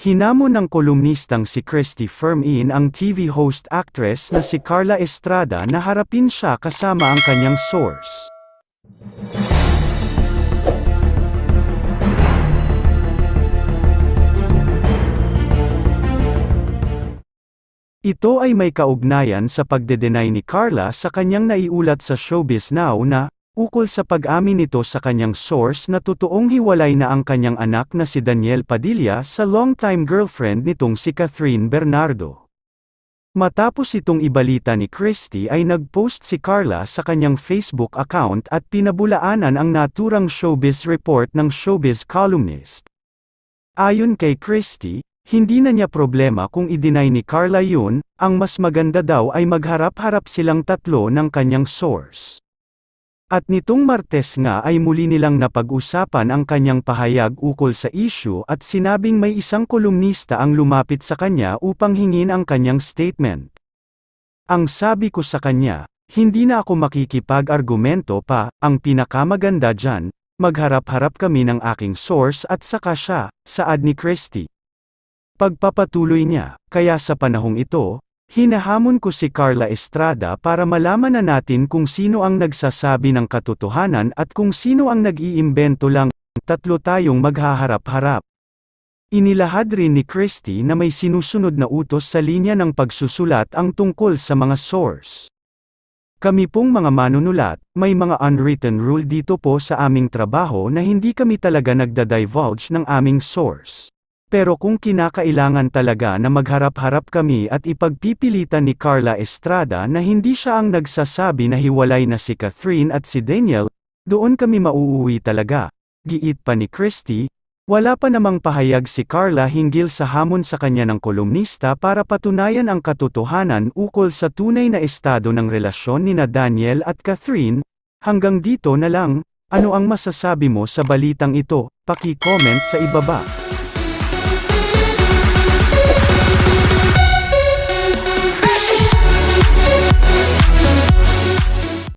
Hinamon ng kolumnistang si Christy Fermin ang TV host actress na si Carla Estrada na harapin siya kasama ang kanyang source. Ito ay may kaugnayan sa pagdedenay ni Carla sa kanyang naiulat sa Showbiz Now na, ukol sa pag-amin nito sa kanyang source na totoong hiwalay na ang kanyang anak na si Daniel Padilla sa longtime girlfriend nitong si Catherine Bernardo. Matapos itong ibalita ni Christie ay nag-post si Carla sa kanyang Facebook account at pinabulaanan ang naturang showbiz report ng showbiz columnist. Ayon kay Christie, hindi na niya problema kung i-deny ni Carla yun, ang mas maganda daw ay magharap-harap silang tatlo ng kanyang source. At nitong Martes nga ay muli nilang napag-usapan ang kanyang pahayag ukol sa issue at sinabing may isang kolumnista ang lumapit sa kanya upang hingin ang kanyang statement. Ang sabi ko sa kanya, hindi na ako makikipag-argumento pa, ang pinakamaganda dyan, magharap-harap kami ng aking source at saka siya, saad ni Christie. Pagpapatuloy niya, kaya sa panahong ito, hinahamon ko si Carla Estrada para malaman na natin kung sino ang nagsasabi ng katotohanan at kung sino ang nag-iimbento lang, tatlo tayong maghaharap-harap. Inilahad rin ni Christie na may sinusunod na utos sa linya ng pagsusulat ang tungkol sa mga source. Kami pong mga manunulat, may mga unwritten rule dito po sa aming trabaho na hindi kami talaga nagda-divulge ng aming source. Pero kung kinakailangan talaga na magharap-harap kami at ipagpipilitan ni Carla Estrada na hindi siya ang nagsasabi na hiwalay na si Catherine at si Daniel, doon kami mauuwi talaga. Giit pa ni Christie, wala pa namang pahayag si Carla hinggil sa hamon sa kanya ng kolumnista para patunayan ang katotohanan ukol sa tunay na estado ng relasyon nina Daniel at Catherine, hanggang dito na lang, ano ang masasabi mo sa balitang ito, paki-comment sa ibaba.